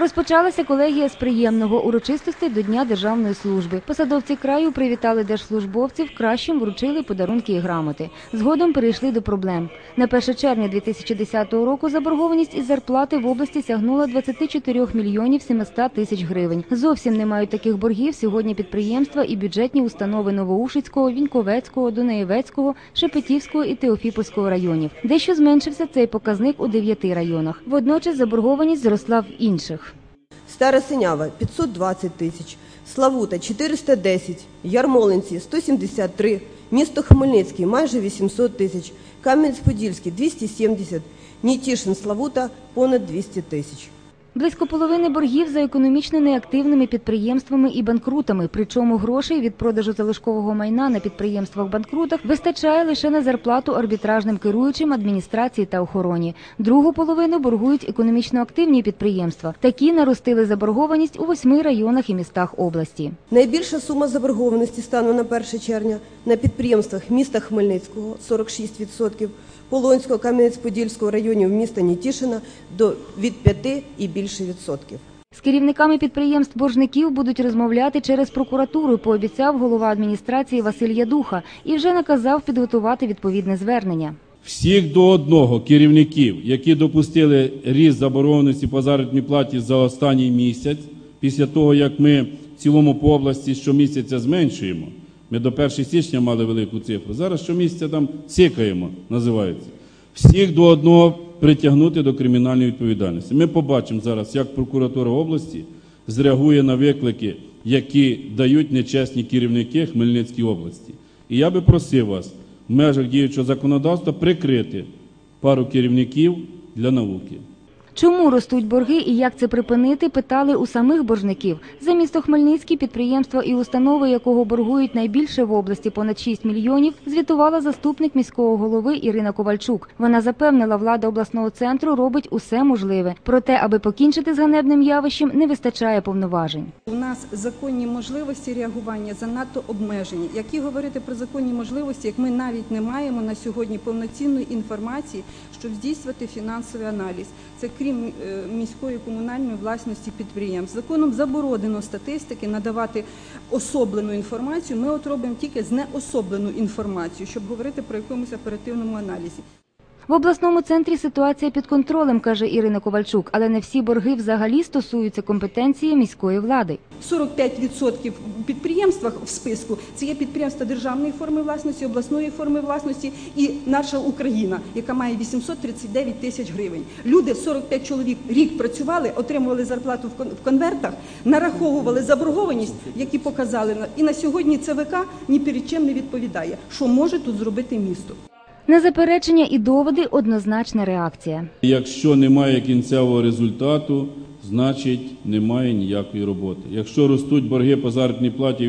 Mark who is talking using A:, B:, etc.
A: Розпочалася колегія з приємного урочистостей до Дня державної служби. Посадовці краю привітали держслужбовців, кращим вручили подарунки і грамоти. Згодом перейшли до проблем. На 1 червня 2010 року заборгованість із зарплати в області сягнула 24 мільйонів 700 тисяч гривень. Зовсім не мають таких боргів сьогодні підприємства і бюджетні установи Новоушицького, Віньковецького, Дунаєвецького, Шепетівського і Теофіпольського районів. Дещо зменшився цей показник у дев'яти районах. Водночас заборгованість зросла в інших.
B: Стара Синява 520 тисяч, Славута 410, Ярмолинці 173, місто Хмельницький майже 800 тисяч, Кам'янець-Подільський 270, Нітішин Славута понад 200 тисяч.
A: Близько половини боргів за економічно неактивними підприємствами і банкрутами. Причому грошей від продажу залишкового майна на підприємствах-банкрутах вистачає лише на зарплату арбітражним керуючим адміністрації та охороні. Другу половину боргують економічно активні підприємства. Такі наростили заборгованість у восьми районах і містах області.
B: Найбільша сума заборгованості стану на 1 червня на підприємствах міста Хмельницького 46%, Полонського, Кам'янець-Подільського районів міста Нітішина до від 5 і більше відсотків.
A: З керівниками підприємств боржників будуть розмовляти через прокуратуру, пообіцяв голова адміністрації Василь Ядуха і вже наказав підготувати відповідне звернення.
C: Всіх до одного керівників, які допустили ріст заборгованості по заробітній платі за останній місяць, після того як ми в цілому по області щомісяця зменшуємо. Ми до 1 січня мали велику цифру. Зараз щомісяця там цикаємо, називається. Всіх до одного притягнути до кримінальної відповідальності. Ми побачимо зараз, як прокуратура області зреагує на виклики, які дають нечесні керівники Хмельницької області. І я би просив вас в межах діючого законодавства прикрити пару керівників для науки.
A: Чому ростуть борги і як це припинити, питали у самих боржників. За місто Хмельницький підприємство і установи, якого боргують найбільше в області понад 6 мільйонів, звітувала заступник міського голови Ірина Ковальчук. Вона запевнила, влада обласного центру робить усе можливе. Проте, аби покінчити з ганебним явищем, не вистачає повноважень.
D: У нас законні можливості реагування занадто обмежені. Які говорити про законні можливості, як ми навіть не маємо на сьогодні повноцінної інформації, щоб здійснювати фінансовий аналіз. Це крім е, міської комунальної власності підприємств. Законом заборонено статистики надавати особлену інформацію. Ми от робимо тільки знеособлену інформацію, щоб говорити про якомусь оперативному аналізі.
A: В обласному центрі ситуація під контролем, каже Ірина Ковальчук, але не всі борги взагалі стосуються компетенції міської влади.
D: 45% в підприємствах в списку це є підприємства державної форми власності, обласної форми власності і наша Україна, яка має 839 тисяч гривень. Люди 45 чоловік рік працювали, отримували зарплату в кон- конвертах, нараховували заборгованість, які показали на- і на сьогодні ЦВК ні перед чим не відповідає. Що може тут зробити місто?
A: На заперечення і доводи однозначна реакція.
C: Якщо немає кінцевого результату, значить немає ніякої роботи. Якщо ростуть борги по заробітній платі від